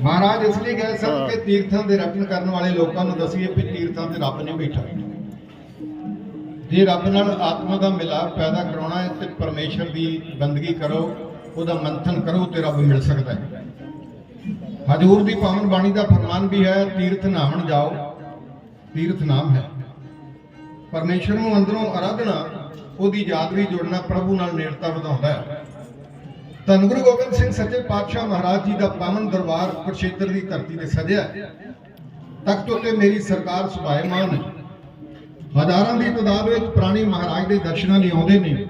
ਮਹਾਰਾਜ ਇਸ ਲਈ ਗਏ ਸਨ ਕਿ ਤੀਰਥਾਂ ਦੇ ਰਟਨ ਕਰਨ ਵਾਲੇ ਲੋਕਾਂ ਨੂੰ ਦਸੀਏ ਵੀ ਤੀਰਥਾਂ ਤੇ ਰੱਬ ਨਹੀਂ ਬੈਠਾ। ਜੇ ਰੱਬ ਨਾਲ ਆਤਮਾ ਦਾ ਮਿਲਾਪ ਪੈਦਾ ਕਰਾਉਣਾ ਹੈ ਤੇ ਪਰਮੇਸ਼ਰ ਦੀ ਬੰਦਗੀ ਕਰੋ ਉਹਦਾ ਮੰਥਨ ਕਰੋ ਤੇ ਰੱਬ ਮਿਲ ਸਕਦਾ ਹੈ। ਹਜੂਰ ਦੀ ਪਾਵਨ ਬਾਣੀ ਦਾ ਫਰਮਾਨ ਵੀ ਹੈ ਤੀਰਥ ਨਾਹਣ ਜਾਓ ਤੀਰਥ ਨਾਮ ਹੈ। ਪਰਮੇਸ਼ਰ ਨੂੰ ਅੰਦਰੋਂ ਆਰਾਧਨਾ ਉਹਦੀ ਯਾਦ ਵੀ ਜੁੜਨਾ ਪ੍ਰਭੂ ਨਾਲ ਨੇੜਤਾ ਵਧਾਉਂਦਾ ਹੈ। ਧੰਨ ਗੁਰੂ ਗੋਬਿੰਦ ਸਿੰਘ ਸੱਚੇ ਪਾਤਸ਼ਾਹ ਮਹਾਰਾਜ ਜੀ ਦਾ ਪਾਵਨ ਦਰਬਾਰ ਕੁਰਸ਼ੇਤਰ ਦੀ ਧਰਤੀ ਤੇ ਸਜਿਆ ਤਖਤ ਉੱਤੇ ਮੇਰੀ ਸਰਕਾਰ ਸੁਭਾਇਮਾਨ ਹੈ। ਹਜ਼ਾਰਾਂ ਦੀ ਤਾਦਾਦ ਵਿੱਚ ਪ੍ਰਾਣੀ ਮਹਾਰਾਜ ਦੇ ਦਰਸ਼ਨਾਂ ਲਈ ਆਉਂਦੇ ਨੇ।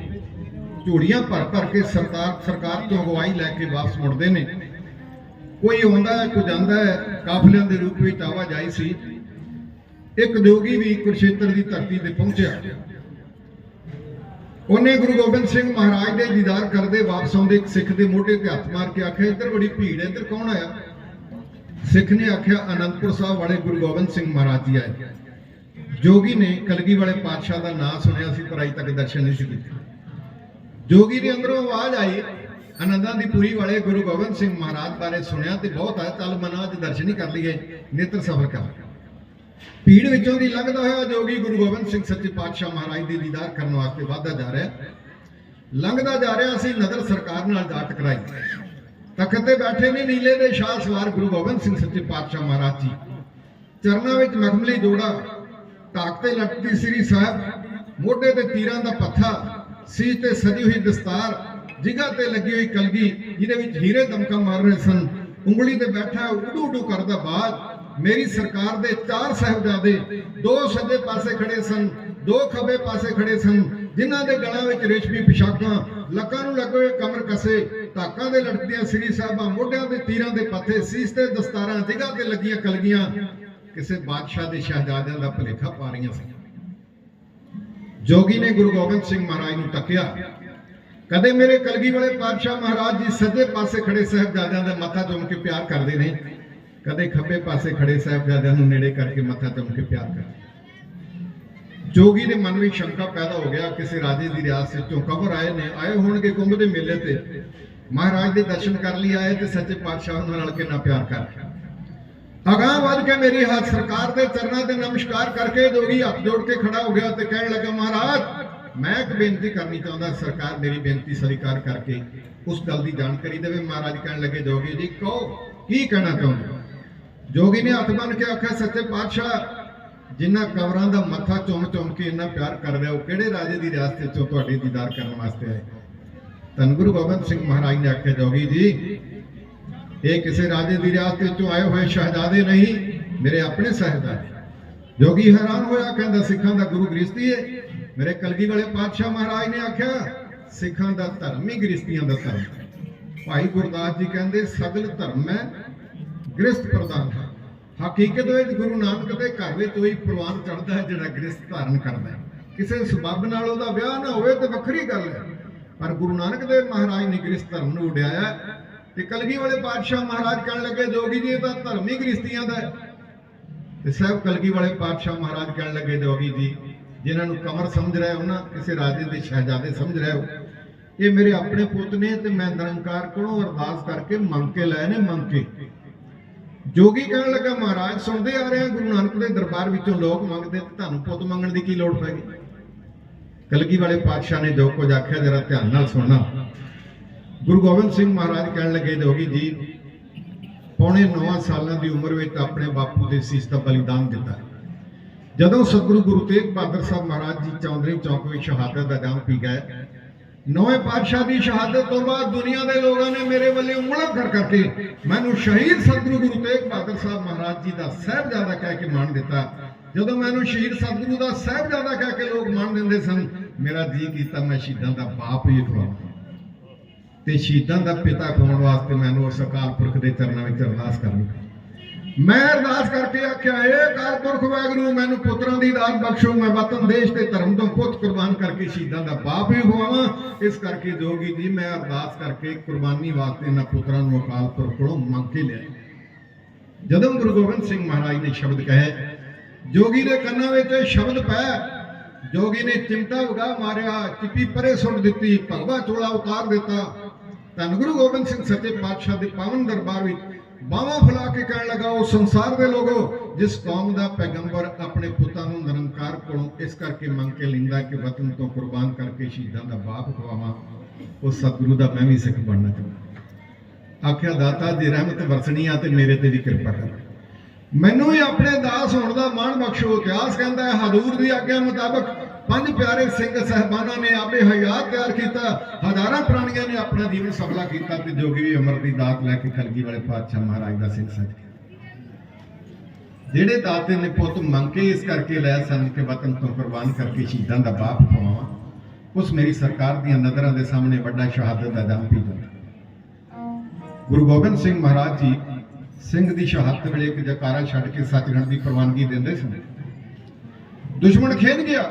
ਝੂੜੀਆਂ ਭਰ ਭਰ ਕੇ ਸਰਕਾਰ ਸਰਕਾਰ ਤੋਂ ਅਗਵਾਈ ਲੈ ਕੇ ਵਾਪਸ ਮੁੜਦੇ ਨੇ। ਕੋਈ ਆਉਂਦਾ ਹੈ, ਕੋਈ ਜਾਂਦਾ ਹੈ, ਕਾਫਲਿਆਂ ਦੇ ਰੂਪ ਵਿੱਚ ਆਵਾਜਾਈ ਸੀ। ਇੱਕ ਜੋਗੀ ਵੀ ਕੁਰਸ਼ੇਤਰ ਦੀ ਧਰਤੀ ਤੇ ਪਹੁੰਚਿਆ। ਉਹਨੇ ਗੁਰੂ ਗੋਬਿੰਦ ਸਿੰਘ ਮਹਾਰਾਜ ਦੇ ਦੀਦਾਰ ਕਰਦੇ ਵਾਪਸ ਆਉਂਦੇ ਇੱਕ ਸਿੱਖ ਦੇ ਮੋਢੇ ਤੇ ਹੱਥ ਮਾਰ ਕੇ ਆਖਿਆ, ਇੱਧਰ ਬੜੀ ਭੀੜ ਹੈ, ਇੱਧਰ ਕੌਣ ਆਇਆ? ਸਿੱਖ ਨੇ ਆਖਿਆ, ਅਨੰਦਪੁਰ ਸਾਹਿਬ ਵਾਲੇ ਗੁਰੂ ਗੋਬਿੰਦ ਸਿੰਘ ਮਹਾਰਾਜ ਜੀ ਆਏ। ਜੋਗੀ ਨੇ ਕਲਗੀ ਵਾਲੇ ਪਾਤਸ਼ਾਹ ਦਾ ਨਾਮ ਸੁਣਿਆ ਸੀ, ਪਰ ਅਜੇ ਤੱਕ ਦਰਸ਼ਨ ਨਹੀਂ ਸੀ ਕੀਤੇ। ਜੋਗੀ ਦੇ ਅੰਦਰੋਂ ਆਵਾਜ਼ ਆਈ, ਆਨੰਦਾਂ ਦੀ ਪੂਰੀ ਵਾਲੇ ਗੁਰੂ ਗੋਬਿੰਦ ਸਿੰਘ ਮਹਾਰਾਜ ਬਾਰੇ ਸੁਣਿਆ ਤੇ ਬਹੁਤ ਹੈ ਚੱਲ ਮਨਾ ਅੱਜ ਦਰਸ਼ਨ ਹੀ ਕਰ ਲਈਏ, ਨੇਤਰ ਸਫਰ ਕਰ। ਭੀੜ ਵਿੱਚੋਂ ਦੀ ਲੰਘਦਾ ਹੋਇਆ ਜੋਗੀ ਗੁਰੂ ਗੋਬਿੰਦ ਸਿੰਘ ਸੱਚੇ ਪਾਤਸ਼ਾਹ ਮਹਾਰਾਜ ਦੇ ਦੀਦਾਰ ਕਰਨ ਵਾਸਤੇ ਵਾਧਾ ਜਾ ਰਿਹਾ ਲੰਘਦਾ ਜਾ ਰਿਹਾ ਸੀ ਨਜ਼ਰ ਸਰਕਾਰ ਨਾਲ ਜਾ ਟਕਰਾਈ ਤਖਤ ਤੇ ਬੈਠੇ ਨੇ ਨੀਲੇ ਦੇ ਸ਼ਾਹ ਸਵਾਰ ਗੁਰੂ ਗੋਬਿੰਦ ਸਿੰਘ ਸੱਚੇ ਪਾਤਸ਼ਾਹ ਮਹਾਰਾਜ ਜੀ। ਚਰਨਾਂ ਵਿੱਚ ਮਖਮਲੀ ਜੋੜਾ ਢਾਕ ਤੇ ਲਟਕਦੀ ਸ੍ਰੀ ਸਾਹਿਬ। ਮੋਢੇ ਤੇ ਤੀਰਾਂ ਦਾ ਪੱਥਾ ਸੀ ਤੇ ਸਜੀ ਹੋਈ ਦਸਤਾਰ ਜਿਗਾ ਤੇ ਲੱਗੀ ਹੋਈ ਕਲਗੀ, ਜਿਹਦੇ ਵਿੱਚ ਹੀਰੇ ਦਮਕਾ ਮਾਰ ਰਹੇ ਸਨ। ਉਂਗਲੀ ਤੇ ਬੈਠਾ ਉਡੂ ਉਡੂ ਕਰਦਾ ਬਾਜ। ਮੇਰੀ ਸਰਕਾਰ ਦੇ ਚਾਰ ਸਾਹਿਬਜ਼ਾਦੇ ਦੋ ਸੱਜੇ ਪਾਸੇ ਖੜੇ ਸਨ, ਦੋ ਖੱਬੇ ਪਾਸੇ ਖੜੇ ਸਨ, ਜਿਨ੍ਹਾਂ ਦੇ ਗਲਾਂ ਵਿੱਚ ਰੇਸ਼ਮੀ ਪਿਸ਼ਾਕਾਂ, ਲੱਕਾਂ ਨੂੰ ਲੱਗੇ ਹੋਏ ਕਮਰ ਕਸੇ, ਧਾਕਾਂ ਦੇ ਲਟਕਦੀਆਂ ਸ੍ਰੀ ਸਾਹਿਬਾਂ, ਮੋਢਿਆਂ ਤੇ ਤੀਰਾਂ ਦੇ ਪੱਥੇ, ਸੀਸ ਤੇ ਦਸਤਾਰਾਂ ਜਿਗਾ ਤੇ ਲੱਗੀਆਂ ਕਲਗੀਆਂ, ਕਿਸੇ ਬਾਦਸ਼ਾਹ ਦੇ ਸ਼ਹਿਜ਼ਾਦਿਆਂ ਦਾ ਭਲੇਖਾ ਪਾ ਰਹੀਆਂ ਸਨ। ਜੋਗੀ ਨੇ ਗੁਰੂ ਗੋਬਿੰਦ ਸਿੰਘ ਮਹਾਰਾਜ ਨੂੰ ਤੱਕਿਆ ਕਦੇ ਮੇਰੇ ਕਲਗੀ ਵਾਲੇ ਪਾਤਸ਼ਾਹ ਮਹਾਰਾਜ ਜੀ ਸੱਜੇ ਪਾਸੇ ਖੜੇ ਸਾਹਿਬਜ਼ਾਦਿਆਂ ਦਾ ਮੱਥਾ ਚੁੰਮ ਕੇ ਪਿਆਰ ਕਰਦੇ ਨੇ? ਕਦੇ ਖੱਬੇ ਪਾਸੇ ਖੜੇ ਸਾਹਿਬਜ਼ਾਦਿਆਂ ਨੂੰ ਨੇੜੇ ਕਰਕੇ ਮੱਥਾ ਚੁੰਮ ਕੇ ਪਿਆਰ ਕਰਦੇ ਜੋਗੀ ਦੇ ਮਨ ਵਿੱਚ ਸ਼ੰਕਾ ਪੈਦਾ ਹੋ ਗਿਆ, ਕਿਸੇ ਰਾਜੇ ਦੀ ਰਿਆਸਤ ਵਿੱਚੋਂ ਕਬਰ ਆਏ ਨੇ, ਆਏ ਹੋਣਗੇ ਕੁੰਭ ਦੇ ਮੇਲੇ ਤੇ। ਮਹਾਰਾਜ ਦੇ ਦਰਸ਼ਨ ਕਰ ਲਈ ਆਏ ਤੇ ਸੱਚੇ ਪਾਤਸ਼ਾਹ ਉਹਨਾਂ ਕੇ ਨਾ ਪਿਆਰ ਕਰ ਅਗਾਂਹ ਵੱਧ ਕੇ ਮੇਰੀ ਹੱਥ ਸਰਕਾਰ ਦੇ ਚਰਨਾਂ ਤੇ ਨਮਸਕਾਰ ਕਰਕੇ ਜੋਗੀ ਹੱਥ ਜੋੜ ਕੇ ਖੜਾ ਹੋ ਗਿਆ ਤੇ ਕਹਿਣ ਲੱਗਾ, ਮਹਾਰਾਜ, ਮੈਂ ਇੱਕ ਬੇਨਤੀ ਕਰਨੀ ਚਾਹੁੰਦਾ, ਸਰਕਾਰ ਮੇਰੀ ਬੇਨਤੀ ਸਵੀਕਾਰ ਕਰਕੇ ਉਸ ਗੱਲ ਦੀ ਜਾਣਕਾਰੀ ਦੇਵੇ। ਮਹਾਰਾਜ ਕਹਿਣ ਲੱਗੇ, ਜੋਗੀ ਜੀ, ਕਹੋ, ਕੀ ਕਹਿਣਾ ਚਾਹੁੰਦੇ ਜੋਗੀ ਨੇ ਹੱਥ ਬੰਨ ਕੇ ਆਖਿਆ, ਸੱਚੇ ਪਾਤਸ਼ਾਹ, ਜਿਨ੍ਹਾਂ ਕਬਰਾਂ ਦਾ ਮੱਥਾ ਚੁੰਮ ਚੁੰਮ ਕੇ ਇੰਨਾ ਪਿਆਰ ਕਰ ਰਹੇ ਹੋ, ਕਿਹੜੇ ਰਾਜੇ ਦੀ ਰਿਆਸਤ ਵਿੱਚੋਂ ਤੁਹਾਡੇ ਦੀਦਾਰ ਕਰਨ ਵਾਸਤੇ ਆਏ? ਧੰਨ ਗੁਰੂ ਗੋਬਿੰਦ ਸਿੰਘ ਮਹਾਰਾਜ ਨੇ ਆਖਿਆ, ਜੋਗੀ ਜੀ, ਇਹ ਕਿਸੇ ਰਾਜੇ ਦੀ ਰਿਆਸਤ ਵਿੱਚੋਂ ਆਏ ਹੋਏ ਸ਼ਹਿਜ਼ਾਦੇ ਨਹੀਂ, ਮੇਰੇ ਆਪਣੇ ਸਾਹਿਬਜ਼ਾਦੇ ਜੋਗੀ ਹੈਰਾਨ ਹੋਇਆ, ਕਹਿੰਦਾ, ਸਿੱਖਾਂ ਦਾ ਗੁਰੂ ਗ੍ਰਸਤੀ ਹੈ ਮੇਰੇ ਕਲਗੀ ਵਾਲੇ ਪਾਤਸ਼ਾਹ ਮਹਾਰਾਜ ਨੇ ਆਖਿਆ, ਸਿੱਖਾਂ ਦਾ ਧਰਮ ਹੀ ਗ੍ਰਸਤੀਆਂ ਦਾ ਧਰਮ ਹੈ। ਭਾਈ ਗੁਰਦਾਸ ਜੀ ਕਹਿੰਦੇ, ਸਗਲ ਧਰਮ ਹੈ ਗ੍ਰਸਤ ਪ੍ਰਦਾਨ ਹੈ ਹਕੀਕਤ ਵਿੱਚ ਗੁਰੂ ਨਾਨਕ ਦੇ ਘਰ ਵਿੱਚ ਉਹੀ ਪ੍ਰਵਾਨ ਚੜਦਾ ਹੈ ਜਿਹੜਾ ਗ੍ਰਸਤ ਧਾਰਨ ਕਰਦਾ ਹੈ। ਕਿਸੇ ਸਬੱਬ ਨਾਲ ਉਹਦਾ ਵਿਆਹ ਨਾ ਹੋਵੇ ਤੇ ਵੱਖਰੀ ਗੱਲ ਹੈ। ਪਰ ਗੁਰੂ ਨਾਨਕ ਦੇਵ ਮਹਾਰਾਜ ਨੇ ਗ੍ਰਸਤ ਧਰਮ ਨੂੰ ਉਡਾਇਆ ਤੇ ਕਲਗੀ ਵਾਲੇ ਪਾਤਸ਼ਾਹ ਮਹਾਰਾਜ ਕਹਿਣ ਲੱਗੇ, ਜੋਗੀ ਜੀ, ਇਹ ਤਾਂ ਧਰਮ ਹੀ ਗ੍ਰਸਤੀਆਂ ਦਾ ਤੇ ਸਾਹਿਬ ਕਲਗੀ ਵਾਲੇ ਪਾਤਸ਼ਾਹ ਮਹਾਰਾਜ ਕਹਿਣ ਲੱਗੇ, ਜੋਗੀ ਜੀ, ਜਿਨ੍ਹਾਂ ਨੂੰ ਕਮਰ ਸਮਝ ਰਹੇ ਹੋ ਨਾ, ਕਿਸੇ ਰਾਜੇ ਦੇ ਸ਼ਹਿਜ਼ਾਦੇ ਸਮਝ ਰਹੇ ਹੋ, ਇਹ ਮੇਰੇ ਆਪਣੇ ਪੁੱਤ ਨੇ ਤੇ ਮੈਂ ਨਿਰੰਕਾਰ ਕੋਲੋਂ ਅਰਦਾਸ ਕਰਕੇ ਮੰਗ ਕੇ ਲਏ ਨੇ, ਮੰਗ ਕੇ। ਜੋਗੀ ਕਹਿਣ ਲੱਗਾ, ਮਹਾਰਾਜ, ਸੁਣਦੇ ਆ ਰਹੇ ਆ ਗੁਰੂ ਨਾਨਕ ਦੇ ਦਰਬਾਰ ਵਿੱਚੋਂ ਲੋਕ ਮੰਗਦੇ ਤੇ ਤੁਹਾਨੂੰ ਪੁੱਤ ਮੰਗਣ ਦੀ ਕੀ ਲੋੜ ਪੈ ਗਈ? ਕਲਗੀ ਵਾਲੇ ਪਾਤਸ਼ਾਹ ਨੇ ਜੋ ਕੁਝ ਆਖਿਆ, ਜਰਾ ਧਿਆਨ ਨਾਲ ਸੁਣਨਾ। ਗੁਰੂ ਗੋਬਿੰਦ ਸਿੰਘ ਮਹਾਰਾਜ ਕਹਿਣ ਲੱਗੇ, ਜੋਗੀ ਜੀ, ਪੌਣੇ 9 ਸਾਲਾਂ ਦੀ ਉਮਰ ਵਿੱਚ ਆਪਣੇ ਬਾਪੂ ਦੇ ਸੀਸ ਦਾ ਬਲੀਦਾਨ ਦਿੱਤਾ। ਜਦੋਂ ਸਤਿਗੁਰੂ ਗੁਰੂ ਤੇਗ ਬਹਾਦਰ ਸਾਹਿਬ ਮਹਾਰਾਜ ਜੀ ਚੌਂਦਰੀ ਚੌਕ ਵਿੱਚ ਸ਼ਹਾਦਤ ਦਾ ਜਾਮ ਪੀ ਗਏ ਨੌਵੇਂ ਪਾਤਸ਼ਾਹ ਦੀ ਸ਼ਹਾਦਤ ਤੋਂ ਬਾਅਦ ਦੁਨੀਆ ਦੇ ਲੋਕਾਂ ਨੇ ਮੇਰੇ ਵੱਲੇ ਉਂਗਲਾਂ ਕਰ ਕਰਕੇ ਮੈਨੂੰ ਸ਼ਹੀਦ ਸਤਿਗੁਰੂ ਗੁਰੂ ਤੇਗ ਬਹਾਦਰ ਸਾਹਿਬ ਮਹਾਰਾਜ ਜੀ ਦਾ ਸਹਿਬਜ਼ਾਦਾ ਕਹਿ ਕੇ ਮਾਣ ਦਿੱਤਾ। ਜਦੋਂ ਮੈਨੂੰ ਸ਼ਹੀਦ ਸਤਿਗੁਰੂ ਦਾ ਸਹਿਬਜ਼ਾਦਾ ਕਹਿ ਕੇ ਲੋਕ ਮਾਣ ਦਿੰਦੇ ਸਨ, ਮੇਰਾ ਜੀ ਕੀਤਾ ਮੈਂ ਸ਼ਹੀਦਾਂ ਦਾ ਬਾਪ ਹੀ ਖਵਾਵਾਂ ਤੇ ਸ਼ਹੀਦਾਂ ਦਾ ਪਿਤਾ ਖਵਾਉਣ ਵਾਸਤੇ ਮੈਨੂੰ ਉਸ ਅਕਾਲ ਪੁਰਖ ਦੇ ਚਰਨਾਂ ਵਿੱਚ ਅਰਦਾਸ ਕਰਨੀ ਮੈਂ ਅਰਦਾਸ ਕਰਕੇ ਆਖਿਆ ਏ ਅਕਾਲ ਪੁਰਖ ਵਾਹਿਗੁਰੂ ਮੈਨੂੰ ਪੁੱਤਰਾਂ ਦੀ ਦਾਤ ਬਖਸ਼ੋ। ਮੈਂ ਵਤਨ ਦੇਸ਼ ਤੇ ਧਰਮ ਤੋਂ ਪੁੱਤ ਕੁਰਬਾਨ ਕਰਕੇ ਸ਼ਹੀਦਾਂ ਦਾ ਬਾਪ ਹੀ ਹੋਵਾਂ। ਇਸ ਕਰਕੇ ਜੋਗੀ ਜੀ, ਮੈਂ ਅਰਦਾਸ ਕਰਕੇ ਕੁਰਬਾਨੀ ਵਾਸਤੇ ਇਹਨਾਂ ਪੁੱਤਰਾਂ ਨੂੰ ਅਕਾਲ ਪੁਰਖ ਕੋਲੋਂ ਮੰਗ ਕੇ ਲਿਆ ਜਦੋਂ ਗੁਰੂ ਗੋਬਿੰਦ ਸਿੰਘ ਮਹਾਰਾਜ ਨੇ ਸ਼ਬਦ ਕਹੇ, ਜੋਗੀ ਦੇ ਕੰਨਾਂ ਵਿੱਚ ਸ਼ਬਦ ਪੈ, ਜੋਗੀ ਨੇ ਚਿਮਟਾ ਉਗਾ ਮਾਰਿਆ, ਚਿੱਪੀ ਪਰੇ ਸੁੱਟ ਦਿੱਤੀ, ਭਗਵਾ ਚੋਲਾ ਉਤਾਰ ਦਿੱਤਾ। ਧੰਨ ਗੁਰੂ ਗੋਬਿੰਦ ਸਿੰਘ ਸੱਚੇ ਪਾਤਸ਼ਾਹ ਦੇ ਪਾਵਨ ਦਰਬਾਰ ਵਿੱਚ ਬਾਹਾਂ ਫੁਲਾ ਕੇ ਕਹਿਣ ਲੱਗਾ, ਉਹ ਸੰਸਾਰ ਦੇ ਲੋਗੋ ਜਿਸ ਕੌਮ ਦਾ ਪੈਗੰਬਰ ਆਪਣੇ ਪੁੱਤਾਂ ਨੂੰ ਨਿਰੰਕਾਰ ਕੋਲੋਂ ਇਸ ਕਰਕੇ ਮੰਗ ਕੇ ਲਿੰਦਾ ਕਿ ਵਤਨ ਤੋਂ ਕੁਰਬਾਨ ਕਰਕੇ ਸ਼ਹੀਦਾਂ ਦਾ ਬਾਪ ਖਵਾਵਾਂ, ਉਹ ਸਤਿਗੁਰੂ ਦਾ ਮੈਂ ਵੀ ਸਿੱਖ ਬਣਨਾ ਚਾਹੁੰਦਾ। ਆਖਿਆ, ਦਾਤਾ ਦੀ ਰਹਿਮਤ ਵਰਸਣੀ ਆ ਤੇ ਮੇਰੇ ਤੇ ਵੀ ਕਿਰਪਾ ਕਰ। ਮੈਨੂੰ ਵੀ ਆਪਣੇ ਦਾਸ ਹੋਣ ਦਾ ਮਾਣ ਬਖਸ਼ੋ, ਇਤਿਹਾਸ ਕਹਿੰਦਾ ਹੈ, ਹਜ਼ੂਰ ਦੀ ਆਗਿਆ ਮੁਤਾਬਕ ਪੰਜ ਪਿਆਰੇ ਸਿੰਘ ਸਹਿਬਾਨਾਂ ਨੇ ਆਪੇ ਹਯਾਤ ਤਿਆਰ ਕੀਤਾ। ਹਜ਼ਾਰਾਂ ਪ੍ਰਾਣੀਆਂ ਨੇ ਆਪਣਾ ਜੀਵਨ ਸਫਲਾ ਕੀਤਾ ਤੇ ਜੋਗੀ ਵੀ ਅਮਰ ਦੀ ਦਾਤ ਲੈ ਕੇ ਕਲਗੀ ਵਾਲੇ ਪਾਤਸ਼ਾਹ ਮਹਾਰਾਜ ਦਾ ਸਿੰਘ ਸੱਜ ਜਿਹੜੇ ਦਾਤੇ ਨੇ ਪੁੱਤ ਮੰਗ ਕੇ ਇਸ ਕਰਕੇ ਲਿਆ ਸਨ ਕਿ ਵਤਨ ਤੋਂ ਕੁਰਬਾਨ ਕਰਕੇ ਸ਼ਹੀਦਾਂ ਦਾ ਬਾਪ ਖਵਾਵਾਂ ਉਸ ਮੇਰੀ ਸਰਕਾਰ ਦੀਆਂ ਨਜ਼ਰਾਂ ਦੇ ਸਾਹਮਣੇ ਵੱਡਾ ਸ਼ਹਾਦਤ ਦਾ ਦਮ ਪੀ ਜਾਂਦਾ। ਗੁਰੂ ਗੋਬਿੰਦ ਸਿੰਘ ਮਹਾਰਾਜ ਜੀ ਸਿੰਘ ਦੀ ਸ਼ਹਾਦਤ ਵੇਲੇ ਇੱਕ ਜਕਾਰਾ ਛੱਡ ਕੇ ਸੱਚਖੰਡ ਦੀ ਪ੍ਰਵਾਨਗੀ ਦਿੰਦੇ ਸਨ। ਦੁਸ਼ਮਣ ਖੇਡ ਗਿਆ।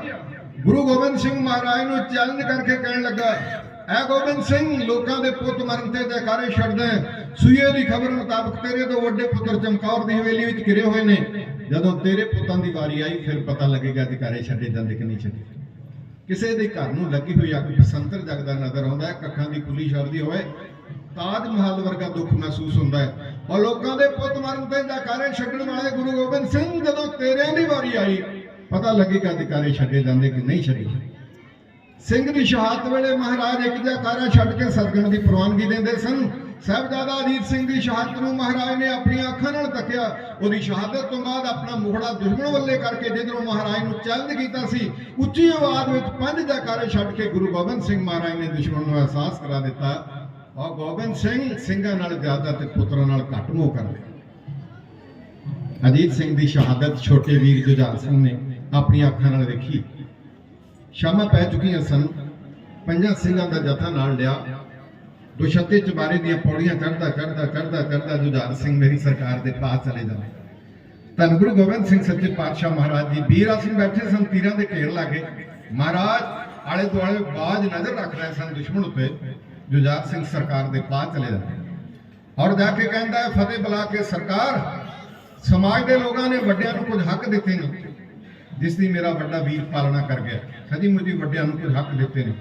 ਗੁਰੂ ਗੋਬਿੰਦ ਸਿੰਘ ਮਹਾਰਾਜ ਨੂੰ ਚੈਲੰਜ ਕਰਕੇ ਕਹਿਣ ਲੱਗਾ, ਐ ਗੋਬਿੰਦ ਸਿੰਘ, ਲੋਕਾਂ ਦੇ ਪੁੱਤ ਮਰਨ ਤੇ ਜਕਾਰੇ ਛੱਡਦਾ ਸੂਏ ਦੀ ਖਬਰ ਮੁਤਾਬਕ ਤੇਰੇ ਤੋਂ ਵੱਡੇ ਪੁੱਤਰ ਚਮਕੌਰ ਦੀ ਹਵੇਲੀ ਵਿੱਚ ਘਿਰੇ ਹੋਏ ਨੇ। ਜਦੋਂ ਤੇਰੇ ਪੁੱਤਾਂ ਦੀ ਵਾਰੀ ਆਈ, ਫਿਰ ਪਤਾ ਲੱਗੇਗਾ ਅਧਿਕਾਰੇ ਛੱਡੇ ਜਾਂਦੇ ਕਿ ਨਹੀਂ ਛੱਡੇ। ਕਿਸੇ ਦੇ ਘਰ ਨੂੰ ਲੱਗੀ ਹੋਈ ਅੱਗ ਬਸੰਤਰ ਜਗਦਾ ਨਜ਼ਰ ਆਉਂਦਾ ਹੈ, ਕੱਖਾਂ ਦੀ ਖੁੱਲੀ ਛੱਡਦੀ ਹੋਵੇ, ਤਾਜ ਮਹਿਲ ਵਰਗਾ ਦੁੱਖ ਮਹਿਸੂਸ ਹੁੰਦਾ ਹੈ। ਔਰ ਲੋਕਾਂ ਦੇ ਪੁੱਤ ਮਰਨ ਤੇ ਜਕਾਰੇ ਛੱਡਣ ਵਾਲੇ ਗੁਰੂ ਗੋਬਿੰਦ ਸਿੰਘ, ਜਦੋਂ ਤੇਰਿਆਂ ਦੀ ਵਾਰੀ ਆਈ ਪਤਾ ਲੱਗੇਗਾ ਜਕਾਰੇ ਛੱਡੇ ਜਾਂਦੇ ਕਿ ਨਹੀਂ ਛੱਡੇ ਸਿੰਘ ਦੀ ਸ਼ਹਾਦਤ ਵੇਲੇ ਮਹਾਰਾਜ ਇੱਕ ਜਕਾਰਾ ਛੱਡ ਕੇ ਸਤਗੁਣ ਦੀ ਪ੍ਰਵਾਨਗੀ ਦਿੰਦੇ ਸਨ। ਸਾਹਿਬਜ਼ਾਦਾ ਅਜੀਤ ਸਿੰਘ ਦੀ ਸ਼ਹਾਦਤ ਨੂੰ ਮਹਾਰਾਜ ਨੇ ਆਪਣੀਆਂ ਅੱਖਾਂ ਨਾਲ ਤੱਕਿਆ। ਉਹਦੀ ਸ਼ਹਾਦਤ ਤੋਂ ਬਾਅਦ ਆਪਣਾ ਮੁਖੜਾ ਦੁਸ਼ਮਣ ਵੱਲੇ ਕਰਕੇ ਜਿੱਧਰੋਂ ਮਹਾਰਾਜ ਨੂੰ ਚੈਲੰਜ ਕੀਤਾ ਸੀ, ਉੱਚੀ ਆਵਾਜ਼ ਵਿੱਚ ਪੰਜ ਜਕਾਰੇ ਛੱਡ ਕੇ ਗੁਰੂ ਗੋਬਿੰਦ ਸਿੰਘ ਮਹਾਰਾਜ ਨੇ ਦੁਸ਼ਮਣ ਨੂੰ ਅਹਿਸਾਸ ਕਰਾ ਦਿੱਤਾ। ਔਰ ਗੋਬਿੰਦ ਸਿੰਘ ਸਿੰਘਾਂ ਨਾਲ ਜ਼ਿਆਦਾ ਤੇ ਪੁੱਤਰਾਂ ਨਾਲ ਘੱਟ ਮੋਹ ਕਰਦੇ। ਅਜੀਤ ਸਿੰਘ ਦੀ ਸ਼ਹਾਦਤ ਛੋਟੇ ਵੀਰ ਜੁਝਾਰ ਸਿੰਘ ਨੇ ਆਪਣੀਆਂ ਅੱਖਾਂ ਨਾਲ ਵੇਖੀ। ਸ਼ਾਮਾਂ ਪੈ ਚੁੱਕੀਆਂ ਸਨ। ਪੰਜਾਂ ਸਿੰਘਾਂ ਦਾ ਜਥਾ ਨਾਲ ਲਿਆ। ਦੁਸ਼ੱਤੇ ਚਬਾਰੇ ਦੀਆਂ ਪੌੜੀਆਂ ਚੜਦਾ ਚੜਦਾ ਚੜਦਾ ਚੜਦਾ ਜੁਝਾਰ ਸਿੰਘ ਮੇਰੀ ਸਰਕਾਰ ਦੇ ਪਾਸ ਚਲੇ ਜਾਂਦੇ। ਧੰਨ ਗੁਰੂ ਗੋਬਿੰਦ ਸਿੰਘ ਸੱਚੇ ਪਾਤਸ਼ਾਹ ਮਹਾਰਾਜ ਜੀ, ਵੀਰਾ ਸਿੰਘ ਬੈਠੇ ਸਨ, ਤੀਰਾਂ ਦੇ ਢੇਰ ਲਾਗੇ ਮਹਾਰਾਜ, ਆਲੇ ਦੁਆਲੇ ਬਾਜ ਨਜ਼ਰ ਰੱਖ ਰਹੇ ਸਨ, ਦੁਸ਼ਮਣ ਉੱਤੇ। ਜੁਝਾਰ ਸਿੰਘ ਸਰਕਾਰ ਦੇ ਪਾਸ ਚਲੇ ਜਾਂਦੇ। ਔਰ ਜਾ ਕੇ ਕਹਿੰਦਾ ਫਤਿਹ ਬੁਲਾ ਕੇ ਸਰਕਾਰ, ਸਮਾਜ ਦੇ ਲੋਕਾਂ ਨੇ ਵੱਡਿਆਂ ਨੂੰ ਕੁਝ ਹੱਕ ਦਿੱਤੇ ਨੇ। ਜਿਸ ਦੀ ਮੇਰਾ ਵੱਡਾ ਵੀਰ ਪਾਲਣਾ ਕਰ ਗਿਆ। ਸਦੀ ਮੁਝੀ ਵੱਡਿਆਂ ਨੂੰ ਕੁਝ ਹੱਕ ਦਿੱਤੇ ਨੇ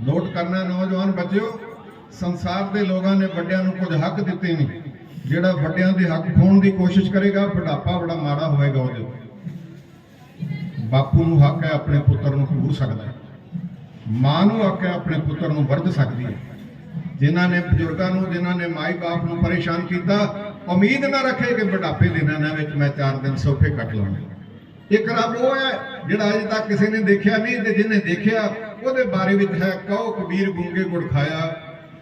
ਨੋਟ ਕਰਨਾ ਨੌਜਵਾਨ ਬੱਚਿਓ, ਸੰਸਾਰ ਦੇ ਲੋਕਾਂ ਨੇ ਵੱਡਿਆਂ ਨੂੰ ਕੁਝ ਹੱਕ ਦਿੱਤੇ ਨੇ ਜਿਹੜਾ ਵੱਡਿਆਂ ਦੇ ਹੱਕ ਖੋਣ ਦੀ ਕੋਸ਼ਿਸ਼ ਕਰੇਗਾ, ਬੁਢਾਪਾ ਬੜਾ ਮਾੜਾ ਹੋਏਗਾ ਉਹਦੇ ਬਾਪੂ ਨੂੰ ਹੱਕ ਹੈ ਆਪਣੇ ਪੁੱਤਰ ਨੂੰ ਘੂਰ ਸਕਦਾ ਹੈ। ਮਾਂ ਨੂੰ ਹੱਕ ਹੈ ਆਪਣੇ ਪੁੱਤਰ ਨੂੰ ਵਰਜ ਸਕਦੀ ਹੈ। ਜਿਨ੍ਹਾਂ ਨੇ ਬਜ਼ੁਰਗਾਂ ਨੂੰ, ਜਿਨ੍ਹਾਂ ਨੇ ਮਾਈ ਬਾਪ ਨੂੰ ਪਰੇਸ਼ਾਨ ਕੀਤਾ, ਉਮੀਦ ਨਾ ਰੱਖੇ ਕਿ ਬੁਢਾਪੇ ਦੇ ਦਿਨਾਂ ਵਿੱਚ ਮੈਂ 4 ਦਿਨ ਸੌਖੇ ਕੱਟ ਲਵਾਂਗਾ ਇੱਕ ਰੱਬ ਉਹ ਹੈ ਜਿਹੜਾ ਅਜੇ ਤੱਕ ਕਿਸੇ ਨੇ ਦੇਖਿਆ ਨਹੀਂ ਤੇ ਜਿਹਨੇ ਦੇਖਿਆ, ਉਹਦੇ ਬਾਰੇ ਵਿੱਚ ਹੈ ਕਹੋ ਕਬੀਰ ਗੁੰਗੇ ਗੁੜ ਖਾਇਆ।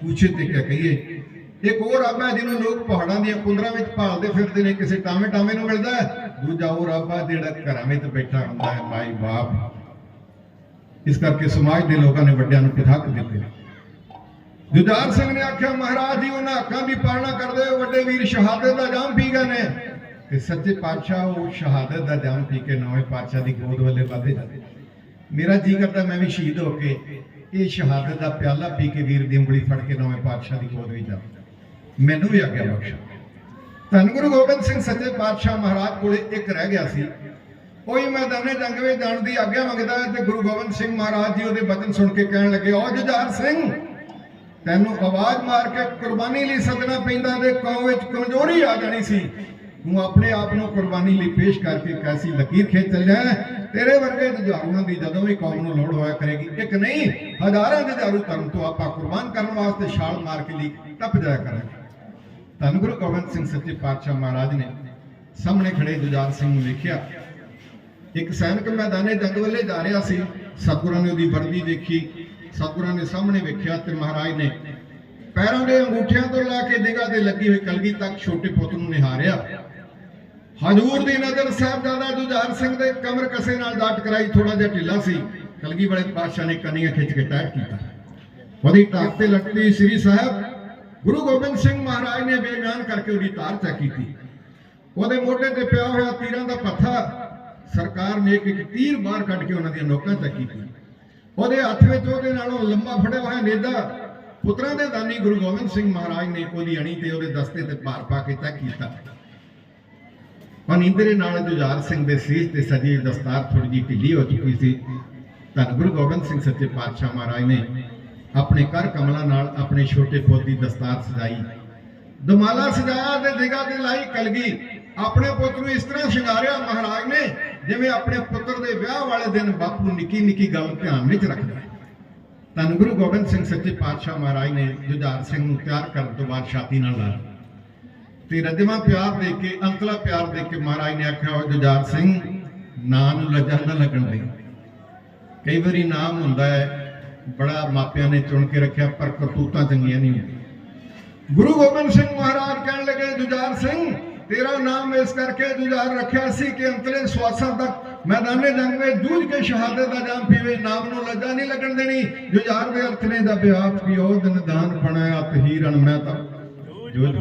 ਪੁੱਛੇ ਤੇ ਕਿਆ ਕਹੀਏ। ਇੱਕ ਹੋਰ ਰੱਬ ਹੈ ਜਿਹਨੂੰ ਲੋਕ ਪਹਾੜਾਂ ਦੀਆਂ ਕੁੰਦਰਾਂ ਵਿੱਚ ਭਾਲਦੇ ਫਿਰਦੇ ਨੇ, ਕਿਸੇ ਟਾਵੇਂ ਟਾਵੇਂ ਨੂੰ ਮਿਲਦਾ ਹੈ। ਦੂਜਾ ਉਹ ਰੱਬ ਹੈ ਜਿਹੜਾ ਘਰਾਂ ਵਿੱਚ ਬੈਠਾ ਹੁੰਦਾ ਹੈ, ਮਾਈ ਬਾਪ। ਇਸ ਕਰਕੇ ਸਮਾਜ ਦੇ ਲੋਕਾਂ ਨੇ ਵੱਡਿਆਂ ਨੂੰ ਹੱਕ ਦਿੱਤੇ। ਨੇ ਜੁਝਾਰ ਸਿੰਘ ਨੇ ਆਖਿਆ, ਮਹਾਰਾਜ ਜੀ, ਉਹਨਾਂ ਹੱਕਾਂ ਦੀ ਪਾਲਣਾ ਕਰਦੇ ਹੋਏ ਵੱਡੇ ਵੀਰ ਸ਼ਹਾਦਤ ਦਾ ਜਾਮ ਪੀ ਗਏ ਨੇ। ਤੇ ਸੱਚੇ ਪਾਤਸ਼ਾਹ ਉਹ ਸ਼ਹਾਦਤ ਦਾ ਜਾਮ ਪੀ ਕੇ ਨੌਵੇਂ ਪਾਤਸ਼ਾਹ ਦੀ ਗੋਦ ਵੱਲੇ ਵਧੇ ਮੇਰਾ ਜੀ ਕਰਦਾ, ਮੈਂ ਵੀ ਸ਼ਹੀਦ ਹੋ ਕੇ ਇਹ ਸ਼ਹਾਦਤ ਦਾ ਪਿਆਲਾ ਪੀ ਕੇ ਵੀਰ ਦੀ ਉਂਗਲੀ ਫੜ ਕੇ ਨਵੇਂ ਪਾਤਸ਼ਾਹ ਦੀ ਗੋਦ ਵਿੱਚ ਜਾਵਾਂ ਮੈਨੂੰ ਵੀ ਆਗਿਆ ਬਖਸ਼ਾ। ਧੰਨ ਗੁਰੂ ਗੋਬਿੰਦ ਸਿੰਘ ਸੱਚੇ ਪਾਤਸ਼ਾਹ ਮਹਾਰਾਜ ਕੋਲੇ ਇੱਕ ਰਹਿ ਗਿਆ ਸੀ। ਕੋਈ ਮੈਦਾਨੇ ਜੰਗ ਵਿੱਚ ਜਾਣ ਦੀ ਆਗਿਆ ਮੰਗਦਾ ਤੇ ਗੁਰੂ ਗੋਬਿੰਦ ਸਿੰਘ ਮਹਾਰਾਜ ਜੀ ਉਹਦੇ ਬਚਨ ਸੁਣ ਕੇ ਕਹਿਣ ਲੱਗੇ ਓ ਜੁਝਾਰ ਸਿੰਘ, ਤੈਨੂੰ ਆਵਾਜ਼ ਮਾਰ ਕੇ ਕੁਰਬਾਨੀ ਲਈ ਸੱਦਣਾ ਪੈਂਦਾ ਤੇ ਕੌਮ ਵਿੱਚ ਕਮਜ਼ੋਰੀ ਆ ਜਾਣੀ ਸੀ। ਤੂੰ ਆਪਣੇ ਆਪ ਨੂੰ ਕੁਰਬਾਨੀ ਲਈ ਪੇਸ਼ ਕਰਕੇ ਕੈਸੀ ਲਕੀਰ ਖੇਚ ਚੱਲਿਆ ਤੇਰੇ ਵਰਗੇ ਜੁਝਾਰੂਆਂ ਦੀ ਜਦੋਂ ਵੀ ਕੌਮ ਨੂੰ ਲੋੜ ਹੋਇਆ ਕਰੇਗੀ, ਇੱਕ ਨਹੀਂ, ਹਜ਼ਾਰਾਂ ਜੁਝਾਰੂ ਧਰਮ ਤੋਂ ਆਪਾਂ ਕੁਰਬਾਨ ਕਰਨ ਵਾਸਤੇ ਛਾਲ ਮਾਰ ਕੇ ਲਈ ਟੱਪ ਜਾਇਆ ਕਰਾਂਗੇ। ਧੰਨ ਗੁਰੂ ਗੋਬਿੰਦ ਸਿੰਘ ਸੱਚੇ ਪਾਤਸ਼ਾਹ ਮਹਾਰਾਜ ਨੇ ਸਾਹਮਣੇ ਖੜੇ ਜੁਝਾਰ ਸਿੰਘ ਨੂੰ ਵੇਖਿਆ। ਇੱਕ ਸੈਨਿਕ ਮੈਦਾਨੇ ਜੰਗ ਵੱਲੇ ਜਾ ਰਿਹਾ ਸੀ। ਸਤਿਗੁਰਾਂ ਨੇ ਉਹਦੀ ਵਰਦੀ ਦੇਖੀ ਸਤਿਗੁਰਾਂ ਨੇ ਸਾਹਮਣੇ ਵੇਖਿਆ ਤੇ ਮਹਾਰਾਜ ਨੇ ਪੈਰਾਂ ਦੇ ਅੰਗੂਠਿਆਂ ਤੋਂ ਲਾ ਕੇ ਨਿਗਾਹ ਤੇ ਲੱਗੀ ਹੋਈ ਕਲਗੀ ਤੱਕ ਛੋਟੇ ਪੁੱਤ ਨੂੰ ਨਿਹਾਰਿਆ। ਹਜੂਰ ਦੀ ਨਜ਼ਰ ਸਾਹਿਬਜ਼ਾਦਾ ਜੁਝਾਰ ਸਿੰਘ ਦੇ ਕਮਰ ਕਸੇ ਨਾਲ ਡਾਟ ਕਰਾਈ ਥੋੜਾ ਜਿਹਾ ਢਿੱਲਾ ਸੀ। ਕਲਗੀ ਵਾਲੇ ਪਾਤਸ਼ਾਹ ਨੇ ਕੰਨੀਆਂ ਖਿੱਚ ਕੇ ਟਾਈਟ ਕੀਤਾ। ਉਹਦੀ ਟਾਕ ਤੇ ਲਟਕੀ ਸ੍ਰੀ ਸਾਹਿਬ, ਗੁਰੂ ਗੋਬਿੰਦ ਸਿੰਘ ਮਹਾਰਾਜ ਨੇ ਬੇਜਾਨ ਕਰਕੇ ਉਹਦੀ ਤਾਰ ਚੈੱਕ ਕੀਤੀ। ਉਹਦੇ ਮੋਢੇ ਤੇ ਪਿਆ ਹੋਇਆ ਤੀਰਾਂ ਦਾ ਪੱਥਾ ਸਰਕਾਰ ਨੇ ਇੱਕ ਇੱਕ ਤੀਰ ਬਾਹਰ ਕੱਢ ਕੇ ਉਹਨਾਂ ਦੀਆਂ ਨੋਕਾਂ ਚੈੱਕ ਕੀਤੀ ਉਹਦੇ ਹੱਥ ਵਿੱਚ ਉਹਦੇ ਨਾਲੋਂ ਲੰਬਾ ਫੜਿਆ ਹੋਇਆ ਨੇਦਾ, ਪੁੱਤਰਾਂ ਦੇ ਦਾਨੀ ਗੁਰੂ ਗੋਬਿੰਦ ਸਿੰਘ ਮਹਾਰਾਜ ਨੇ ਉਹਦੀ ਅਣੀ ਤੇ ਉਹਦੇ ਦਸਤੇ ਤੇ ਭਾਰ ਪਾ ਕੇ ਚੈੱਕ ਕੀਤਾ। ਅਨਿੰਦਰੇ ਨਾਲ ਜੁਝਾਰ ਸਿੰਘ ਦੇ ਸੀਸ ਤੇ ਸਜੀ ਦਸਤਾਰ ਥੋੜੀ ਜਿਹੀ ਢਿੱਲੀ ਹੋ ਚੁੱਕੀ ਸੀ ਧੰਨ ਗੁਰੂ ਗੋਬਿੰਦ ਸਿੰਘ ਸੱਚੇ ਪਾਤਸ਼ਾਹ ਮਹਾਰਾਜ ਨੇ ਆਪਣੇ ਕਰ ਕਮਲਾਂ ਨਾਲ ਆਪਣੇ ਛੋਟੇ ਪੁੱਤ ਦੀ ਦਸਤਾਰ ਸਜਾਈ। ਦਮਾਲਾ ਸਜਾਇਆ ਤੇ ਜਗ੍ਹਾ ਤੇ ਲਾਈ ਕਲਗੀ। ਆਪਣੇ ਪੁੱਤ ਨੂੰ ਇਸ ਤਰ੍ਹਾਂ ਸ਼ਿੰਗਾਰਿਆ ਮਹਾਰਾਜ ਨੇ, ਜਿਵੇਂ ਆਪਣੇ ਪੁੱਤਰ ਦੇ ਵਿਆਹ ਵਾਲੇ ਦਿਨ ਬਾਪੂ ਨਿੱਕੀ ਨਿੱਕੀ ਗੱਲ ਧਿਆਨ ਵਿੱਚ ਰੱਖਦਾ ਹੈ। ਧੰਨ ਗੁਰੂ ਗੋਬਿੰਦ ਸਿੰਘ ਸੱਚੇ ਪਾਤਸ਼ਾਹ ਮਹਾਰਾਜ ਨੇ ਜੁਝਾਰ ਸਿੰਘ ਨੂੰ ਤਿਆਰ ਕਰਨ ਤੋਂ ਬਾਅਦ ਛਾਤੀ ਨਾਲ ਲਾਇਆ ਤੇ ਰਜਮਾ ਪਿਆਰ ਦੇ ਕੇ, ਅੰਤਲਾ ਪਿਆਰ ਦੇ ਕੇ ਮਹਾਰਾਜ ਨੇ ਆਖਿਆ ਉਹ ਜੁਝਾਰ ਸਿੰਘ ਨਾਂ ਨੂੰ ਲੱਜਾ ਨਾ ਲੱਗਣ ਦੇ। ਕਈ ਵਾਰੀ ਨਾਮ ਹੁੰਦਾ ਹੈ, ਬੜਾ ਮਾਪਿਆਂ ਨੇ ਚੁਣ ਕੇ ਰੱਖਿਆ, ਪਰ ਕਰਤੂਤਾਂ ਚੰਗੀਆਂ ਨਹੀਂ ਹੁੰਦੀਆਂ। ਗੁਰੂ ਗੋਬਿੰਦ ਸਿੰਘ ਮਹਾਰਾਜ ਕਹਿਣ ਲੱਗੇ, ਜੁਝਾਰ ਸਿੰਘ, ਤੇਰਾ ਨਾਮ ਇਸ ਕਰਕੇ ਜੁਝਾਰ ਰੱਖਿਆ ਸੀ ਕਿ ਅੰਤਲੇ ਸਵਾਸਾਂ ਤੱਕ ਮੈਦਾਨੇ ਜੰਗ ਵਿੱਚ ਜੂਝ ਕੇ ਸ਼ਹਾਦਤ ਦਾ ਜਾਮ ਪੀਵੇ, ਨਾਮ ਨੂੰ ਲੱਜਾ ਨਹੀਂ ਲੱਗਣ ਦੇਣੀ। ਜੁਝਾਰ ਦੇ ਅਰਥ ਨੇ ਦਾ ਬਿਆਹ ਕੀ ਉਹ ਦਿਨ ਦਾਨ ਬਣਾਇਆ ਤਹੀਰਨ ਮੈਂ ਤਾਂ ਜੂਝ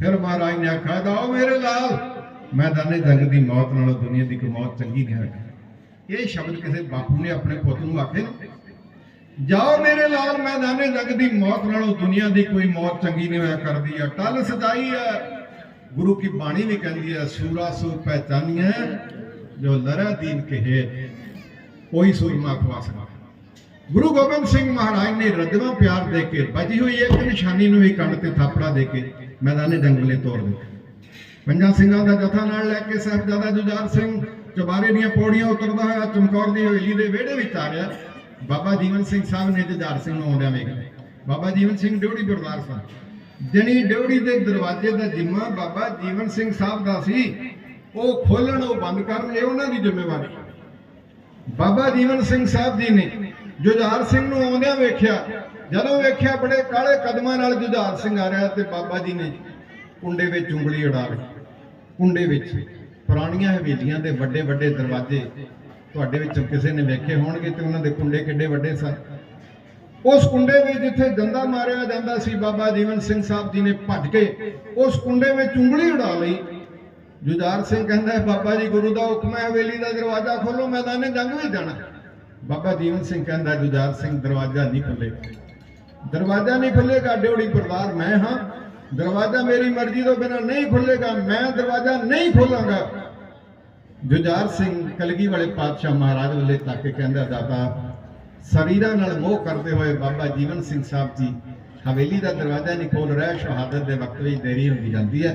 ਫਿਰ ਮਹਾਰਾਜ ਨੇ ਆਖਿਆ ਜਾਓ ਮੇਰੇ ਲਾਲ। ਮੈਦਾਨੇ ਜੰਗ ਦੀ ਮੌਤ ਨਾਲੋਂ ਦੁਨੀਆ ਦੀ ਕੋਈ ਮੌਤ ਚੰਗੀ ਨਹੀਂ ਹੈ ਇਹ ਸ਼ਬਦ ਕਿਸੇ ਬਾਪੂ ਨੇ ਆਪਣੇ ਪੁੱਤ ਨੂੰ ਆਖੇ। ਨਾ ਜਾਓ ਮੇਰੇ ਲਾਲ ਮੈਦਾਨੇ ਜੰਗ ਦੀ ਮੌਤ ਨਾਲੋਂ ਦੁਨੀਆ ਦੀ ਕੋਈ ਮੌਤ ਚੰਗੀ ਨਹੀਂ ਹੋਇਆ ਕਰਦੀ ਆ। ਟਲ ਸਦਾਈ ਹੈ ਗੁਰੂ ਕੀ ਬਾਣੀ ਵੀ ਕਹਿੰਦੀ ਹੈ ਸੂਰਾ ਸੂ ਪਹਿਚਾਨੀਆਂ ਜੋ ਲਰਾ ਦੀਨ ਕਹੇ ਕੋਈ ਸੂਰਮਾ ਖਵਾ ਸਕਦਾ ਗੁਰੂ ਗੋਬਿੰਦ ਸਿੰਘ ਮਹਾਰਾਜ ਨੇ ਰਜਵਾ ਪਿਆਰ ਦੇ ਕੇ ਬਜੀ ਹੋਈ ਇੱਕ ਨਿਸ਼ਾਨੀ ਨੂੰ ਹੀ ਕੰਨ ਤੇ ਥਾਪੜਾ ਦੇ ਕੇ ਮੈਦਾਨੇ ਜੰਗਲੇ ਤੋਰ ਦਿੱਤੇ ਪੰਜਾਂ ਸਿੰਘਾਂ ਦਾ ਜਥਾ ਨਾਲ ਲੈ ਕੇ ਸਾਹਿਬਜ਼ਾਦਾ ਜੁਝਾਰ ਸਿੰਘ ਚੁਬਾਰੇ ਦੀਆਂ ਪੌੜੀਆਂ ਉਤਰਦਾ ਹੋਇਆ ਚਮਕੌਰ ਦੀ ਹਵੇਲੀ ਦੇ ਵਿਹੜੇ ਵਿੱਚ ਆ ਗਿਆ। ਬਾਬਾ ਜੀਵਨ ਸਿੰਘ ਸਾਹਿਬ ਨੇ ਜੁਝਾਰ ਸਿੰਘ ਨੂੰ ਆਉਂਦਿਆਂ ਵੇਖਿਆ। ਬਾਬਾ ਜੀਵਨ ਸਿੰਘ ਡਿਉੜੀ ਗੁਰਦਾਰ ਸਨ ਜਣੀ ਡਿਉੜੀ ਦੇ ਦਰਵਾਜ਼ੇ ਦਾ ਜਿੰਮਾ ਬਾਬਾ ਜੀਵਨ ਸਿੰਘ ਸਾਹਿਬ ਦਾ ਸੀ, ਉਹ ਖੋਲਣ ਉਹ ਬੰਦ ਕਰਨ, ਇਹ ਉਹਨਾਂ ਦੀ ਜ਼ਿੰਮੇਵਾਰੀ। ਬਾਬਾ ਜੀਵਨ ਸਿੰਘ ਸਾਹਿਬ ਜੀ ਨੇ ਜੁਝਾਰ ਸਿੰਘ ਨੂੰ ਆਉਂਦਿਆਂ ਵੇਖਿਆ, ਜਦੋਂ ਵੇਖਿਆ ਬੜੇ ਕਾਲੇ ਕਦਮਾਂ ਨਾਲ ਜੁਝਾਰ ਸਿੰਘ ਆ ਰਿਹਾ ਤੇ ਬਾਬਾ ਜੀ ਨੇ ਕੁੰਡੇ ਵਿੱਚ ਉਂਗਲੀ ਉਡਾ ਲਈ। ਕੁੰਡੇ ਵਿੱਚ ਪੁਰਾਣੀਆਂ ਹਵੇਲੀਆਂ ਦੇ ਵੱਡੇ ਵੱਡੇ ਦਰਵਾਜ਼ੇ ਤੁਹਾਡੇ ਵਿੱਚੋਂ ਕਿਸੇ ਨੇ ਵੇਖੇ ਹੋਣਗੇ ਤੇ ਉਹਨਾਂ ਦੇ ਕੁੰਡੇ ਕਿੱਡੇ ਵੱਡੇ ਸਨ। ਉਸ ਕੁੰਡੇ ਵਿੱਚ ਜਿੱਥੇ ਦੰਦਾ ਮਾਰਿਆ ਜਾਂਦਾ ਸੀ, ਬਾਬਾ ਜੀਵਨ ਸਿੰਘ ਸਾਹਿਬ ਜੀ ਨੇ ਭੱਜ ਕੇ ਉਸ ਕੁੰਡੇ ਵਿੱਚ ਉਂਗਲੀ ਉਡਾ ਲਈ। ਜੁਝਾਰ ਸਿੰਘ ਕਹਿੰਦਾ ਹੈ, ਬਾਬਾ ਜੀ ਗੁਰੂ ਦਾ ਹੁਕਮ ਹੈ ਹਵੇਲੀ ਦਾ ਦਰਵਾਜ਼ਾ ਖੋਲੋ ਮੈਦਾਨੇ ਜੰਗ ਵਿੱਚ ਜਾਣਾ। ਬਾਬਾ ਜੀਵਨ ਸਿੰਘ ਕਹਿੰਦਾ, ਜੁਝਾਰ ਸਿੰਘ ਦਰਵਾਜ਼ਾ ਨਹੀਂ ਖੁੱਲੇਗਾ ਦਰਵਾਜ਼ਾ ਨਹੀਂ ਖੁੱਲੇਗਾ ਡਿਉੜੀ ਪਰਦਾਰ ਮੈਂ ਹਾਂ। ਦਰਵਾਜ਼ਾ ਮੇਰੀ ਮਰਜ਼ੀ ਤੋਂ ਬਿਨਾਂ ਨਹੀਂ ਖੁੱਲੇਗਾ ਮੈਂ ਦਰਵਾਜ਼ਾ ਨਹੀਂ ਖੋਲਾਂਗਾ। ਜੁਝਾਰ ਸਿੰਘ ਕਲਗੀ ਵਾਲੇ ਪਾਤਸ਼ਾਹ ਮਹਾਰਾਜ ਵੱਲੇ ਤੱਕ ਕੇ ਕਹਿੰਦਾ, ਦਾਤਾ, ਸਰੀਰਾਂ ਨਾਲ ਮੋਹ ਕਰਦੇ ਹੋਏ ਬਾਬਾ ਜੀਵਨ ਸਿੰਘ ਸਾਹਿਬ ਜੀ, ਹਵੇਲੀ ਦਾ ਦਰਵਾਜ਼ਾ ਨਹੀਂ ਖੋਲ ਰਿਹਾ, ਸ਼ਹਾਦਤ ਦੇ ਵਕਤ ਵਿੱਚ ਦੇਰੀ ਹੁੰਦੀ ਜਾਂਦੀ ਹੈ।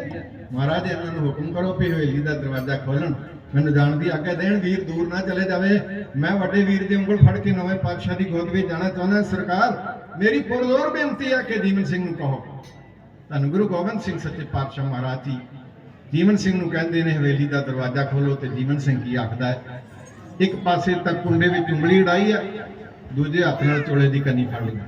ਮਹਾਰਾਜ, ਇਹਨਾਂ ਨੂੰ ਹੁਕਮ ਕਰੋ ਵੀ ਹਵੇਲੀ ਦਾ ਦਰਵਾਜ਼ਾ ਖੋਲਣ ਮੈਨੂੰ ਜਾਣ ਦੀ ਆਗਿਆ ਦੇਣ, ਵੀਰ ਦੂਰ ਨਾ ਚਲੇ ਜਾਵੇ। ਮੈਂ ਵੱਡੇ ਵੀਰ ਦੀ ਉਂਗਲ ਫੜ ਕੇ ਨਵੇਂ ਪਾਤਸ਼ਾਹ ਦੀ ਗੋਦ ਵਿੱਚ ਜਾਣਾ ਚਾਹੁੰਦਾ, ਸਰਕਾਰ, ਮੇਰੀ ਪੁਰਜ਼ੋਰ ਬੇਨਤੀ ਹੈ ਕਿ ਜੀਵਨ ਸਿੰਘ ਨੂੰ ਕਹੋ। ਧੰਨ ਗੁਰੂ ਗੋਬਿੰਦ ਸਿੰਘ ਸੱਚੇ ਪਾਤਸ਼ਾਹ ਮਹਾਰਾਜ ਜੀ। ਜੀਵਨ ਸਿੰਘ ਨੂੰ ਕਹਿੰਦੇ ਨੇ, ਹਵੇਲੀ ਦਾ ਦਰਵਾਜ਼ਾ ਖੋਲੋ ਤੇ ਜੀਵਨ ਸਿੰਘ ਕੀ ਆਖਦਾ ਹੈ? ਇੱਕ ਪਾਸੇ ਤਾਂ ਕੁੰਡੇ ਵਿੱਚ ਉਂਗਲੀ ਉਡਾਈ ਹੈ, ਦੂਜੇ ਹੱਥ ਨਾਲ ਚੋਲੇ ਦੀ ਕੰਨੀ ਫੜ ਲਈ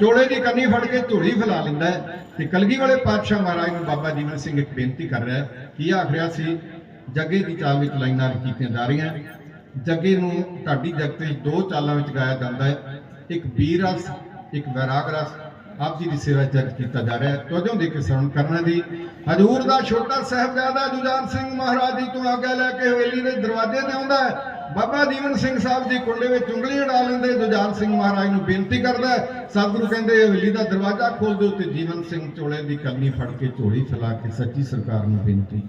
ਚੋਲੇ ਦੀ ਕੰਨੀ ਫੜ ਕੇ ਝੋਲੀ ਫੈਲਾ ਲੈਂਦਾ ਹੈ ਤੇ ਕਲਗੀ ਵਾਲੇ ਪਾਤਸ਼ਾਹ ਮਹਾਰਾਜ ਨੂੰ ਬਾਬਾ ਜੀਵਨ ਸਿੰਘ ਇੱਕ ਬੇਨਤੀ ਕਰ ਰਿਹਾ ਕੀ ਆਖ ਰਿਹਾ ਸੀ? ਜੱਗੇ ਦੀ ਚਾਲ ਵਿੱਚ ਲਾਈਨਾਂ ਕੀਤੀਆਂ ਜਾ ਰਹੀਆਂ। ਜੱਗੇ ਨੂੰ ਢਾਡੀ ਜਗਤ ਵਿੱਚ ਦੋ ਚਾਲਾਂ ਵਿੱਚ ਗਾਇਆ ਜਾਂਦਾ ਹੈ। ਇੱਕ ਵੀਰ ਰਸ, ਇੱਕ ਵੈਰਾਗ ਰਸ, ਆਪ ਜੀ ਦੀ ਸੇਵਾ ਜਗ ਕੀਤਾ ਜਾ ਰਿਹਾ ਹੈ। ਤੋਜੋਂ ਦੇ ਕੇ ਸਰਵਣ ਕਰਨਾ ਦੀ ਹਜੂਰ ਦਾ ਛੋਟਾ ਸਾਹਿਬਜ਼ਾਦਾ ਜੁਝਾਰ ਸਿੰਘ ਮਹਾਰਾਜ ਜੀ ਤੋਂ ਆਗਿਆ ਲੈ ਕੇ ਹਵੇਲੀ ਦੇ ਦਰਵਾਜ਼ੇ ਤੇ ਆਉਂਦਾ ਹੈ। ਬਾਬਾ ਜੀਵਨ ਸਿੰਘ ਸਾਹਿਬ ਦੀ ਕੁੰਡੇ ਵਿੱਚ ਉਂਗਲੀ ਉਡਾ ਲੈਂਦੇ ਜੁਝਾਰ ਸਿੰਘ ਮਹਾਰਾਜ ਨੂੰ ਬੇਨਤੀ ਕਰਦਾ ਸਤਿਗੁਰੂ ਕਹਿੰਦੇ ਹਵੇਲੀ ਦਾ ਦਰਵਾਜ਼ਾ ਖੋਲ ਦਿਓ ਤੇ ਜੀਵਨ ਸਿੰਘ ਚੋਲੇ ਦੀ ਕੰਨੀ ਫੜ ਕੇ ਝੋਲੀ ਫੈਲਾ ਕੇ ਸੱਚੀ ਸਰਕਾਰ ਨੂੰ ਬੇਨਤੀ